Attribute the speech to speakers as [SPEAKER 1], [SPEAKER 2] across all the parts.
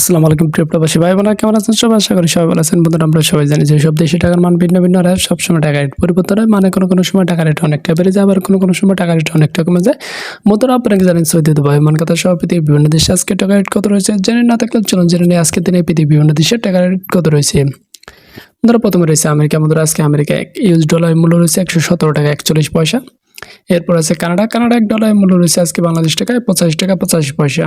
[SPEAKER 1] আসসালামু আলাইকুম প্রিয় প্রবাসী ভাই বোনেরা কেমন আছেন সবাই? আশা করি সবাই ভালো আছেন। বন্ধুরা, আমরা সবাই জানি যে সব দেশে টাকার মান ভিন্ন ভিন্ন, হয়, সবসময় টাকা রেট পরিবর্তন হয় মানে কোনো কোনো সময় টাকা রেট অনেকটা বেড়ে যায়, আবার কোনো কোনো সময় টাকা রেট অনেকটা কমে যায়। বন্ধুরা আপনাকে জানেন সৌদি দুবাই মান কথা সহ পৃথিবীর বিভিন্ন দেশে আজকে টাকা রেট কত রয়েছে? জেনে না থাকলে চলুন জেনে নিয়ে আজকে দিনে পৃথিবীর বিভিন্ন দেশে টাকা রেট কত রয়েছে। বন্ধুরা, প্রথমে রয়েছে আমেরিকা। বন্ধুরা, আজকে আমেরিকা এক ইউএস ডলার মূল্য রয়েছে একশো সতেরো টাকা, একচল্লিশ পয়সা। এরপর আছে কানাডা। কানাডা এক ডলার মূল্য রয়েছে আজকে বাংলাদেশ টাকায় পঁচাশি টাকা, পঁচাশি পয়সা।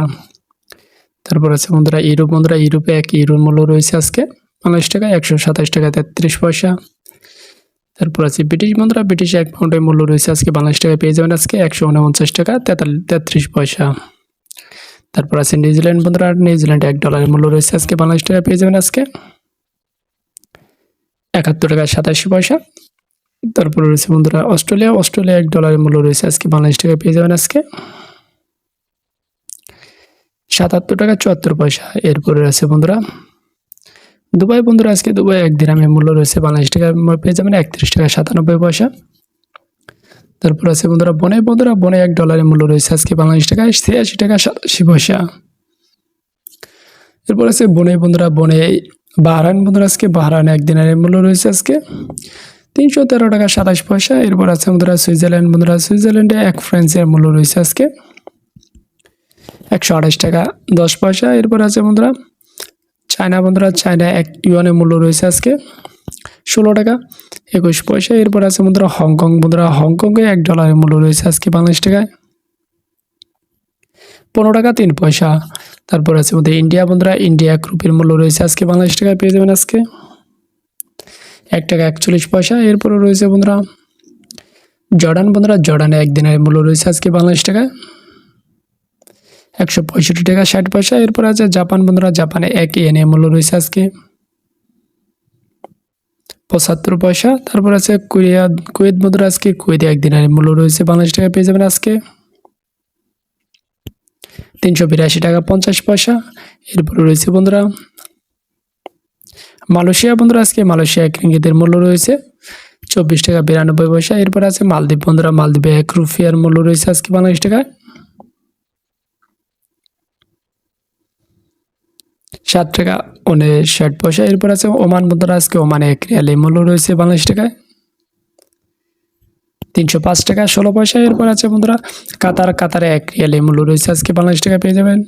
[SPEAKER 1] তারপর আছে বন্ধুরা ইউরোপ। বন্ধুরা, ইউরোপে এক ইউরোর মূল্য রয়েছে আজকে বাংলাদেশ টাকা, একশো সাতাশ টাকা, তেত্রিশ পয়সা। তারপর আছে ব্রিটিশ। বন্ধুরা, ব্রিটিশ এক পাউন্ডের মূল্য রয়েছে আজকে বাংলাদেশ টাকা পেয়ে যাবেন আজকে একশো উনপঞ্চাশ টাকা তেত্রিশ পয়সা। তারপর আছে নিউজিল্যান্ড। বন্ধুরা, নিউজিল্যান্ড এক ডলারের মূল্য রয়েছে আজকে বাংলাদেশ টাকা পেয়ে যাবেন আজকে একাত্তর টাকা সাতাশি পয়সা। তারপর রয়েছে বন্ধুরা অস্ট্রেলিয়া। অস্ট্রেলিয়া এক ডলারের মূল্য রয়েছে আজকে বাংলাদেশ টাকা পেয়ে যাবেন আজকে। সাতাত্তর টাকা চুয়াত্তর পয়সা। এরপরে আছে বন্ধুরা, দুবাই বন্ধুরা, আজকে দুবাই এক দিরামের মূল্য রয়েছে বাংলাদেশ টাকা পেয়ে যাবেন একত্রিশ টাকা সাতানব্বই পয়সা। তারপর আছে বন্ধুরা, বনে বন্ধুরা, বনে এক ডলারের মূল্য রয়েছে আজকে বাংলাদেশ টাকায়, ছিয়াশি টাকা সাতাশি পয়সা। এরপর আছে বনে বন্ধুরা, বনে বাহরান বন্ধুরা, আজকে বাহরান এক দিনের মূল্য রয়েছে আজকে তিনশো তেরো টাকা সাতাশ পয়সা। এরপর আছে বন্ধুরা, সুইজারল্যান্ড বন্ধুরা, সুইজারল্যান্ডে এক ফ্রান্সের মূল্য রয়েছে আজকে একশো আঠাশ টাকা, দশ পয়সা। এরপর আছে বন্ধুরা, চায়না বন্ধুরা, চায়না এক ইউয়ানের মূল্য রয়েছে আজকে ষোলো টাকা, একুশ পয়সা। এরপর আছে বন্ধুরা হংকং। বন্ধুরা হংকংয়ে এক ডলারের মূল্য রয়েছে আজকে বাংলাদেশ টাকায়। পনেরো টাকা, তিন পয়সা। তারপর আছে বন্ধু ইন্ডিয়া। বন্ধুরা ইন্ডিয়া এক রুপির মূল্য রয়েছে আজকে বাংলাদেশ টাকায়, পেয়ে যাবেন আজকে এক টাকা একচল্লিশ পয়সা। এরপরে রয়েছে বন্ধুরা জর্ডান। বন্ধুরা জর্ডানে একদিনের মূল্য রয়েছে আজকে বাংলাদেশ টাকায়। একশো পঁয়ষট্টি টাকা, ষাট পয়সা। এরপর আছে জাপান বন্ধুরা, জাপানে এক এন এ মূল্য রয়েছে আজকে। পঁচাত্তর পয়সা। তারপর আছে কোরিয়া, কুয়েত বন্ধুরা, আজকে কুয়েতে একদিনের মূল্য রয়েছে। বাংলাদেশ টাকা পেয়ে যাবেন আজকে। তিনশো বিরাশি টাকা পঞ্চাশ পয়সা। এরপরে রয়েছে বন্ধুরা, মালয়েশিয়া বন্ধুরা, আজকে মালয়েশিয়া এক রিঙ্গিতের মূল্য রয়েছে। চব্বিশ টাকা বিরানব্বই পয়সা। এরপর আছে মালদ্বীপ বন্ধুরা, মালদ্বীপে এক রুপিয়ার মূল্য রয়েছে আজকে বাংলাদেশ টাকায়। সাত টাকা উনিশ ষাট পয়সা। এরপর আছে ওমান বন্ধুরা আজকে ওমানে এক রিয়ালের মূল্য রয়েছে বাংলাদেশ টাকায়। তিনশো পাঁচ টাকা, ষোলো পয়সা। এরপর আছে বন্ধুরা কাতার, কাতারে এক রিয়ালের মূল্য রয়েছে, আজকে বাংলাদেশ টাকা পেয়ে যাবেন।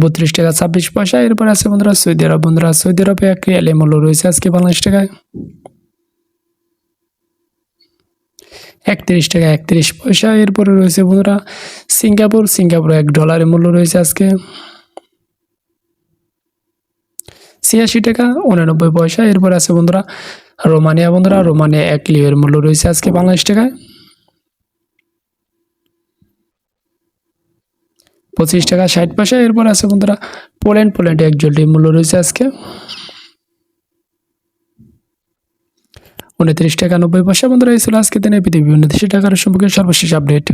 [SPEAKER 1] বত্রিশ টাকা, ছাব্বিশ পয়সা। এরপর আছে বন্ধুরা সৌদি আরব বন্ধুরা সৌদি আরবে এক রিয়ালের মূল্য রয়েছে, আজকে বাংলাদেশ টাকায়। একত্রিশ টাকা, একত্রিশ পয়সা। এরপরে রয়েছে বন্ধুরা সিঙ্গাপুর সিঙ্গাপুর এক ডলারের মূল্য রয়েছে আজকে। ছিয়াশি টাকা, উনানব্বই পয়সা। এরপর আছে বন্ধুরা, রোমানিয়া বন্ধুরা, রোমানিয়া এক লিওর মূল্য রয়েছে আজকে বাংলাদেশ টাকায়। পঁচিশ টাকা ষাট পয়সা। এরপর আছে বন্ধুরা, পোল্যান্ড পোল্যান্ড এক জলটির মূল্য রয়েছে আজকে। উনত্রিশ টাকা নব্বই পয়সা বন্ধুরা, এই ছিল আজকে দিনে পৃথিবী। বিভিন্ন দেশের টাকার সম্পর্কে সর্বশেষ আপডেট।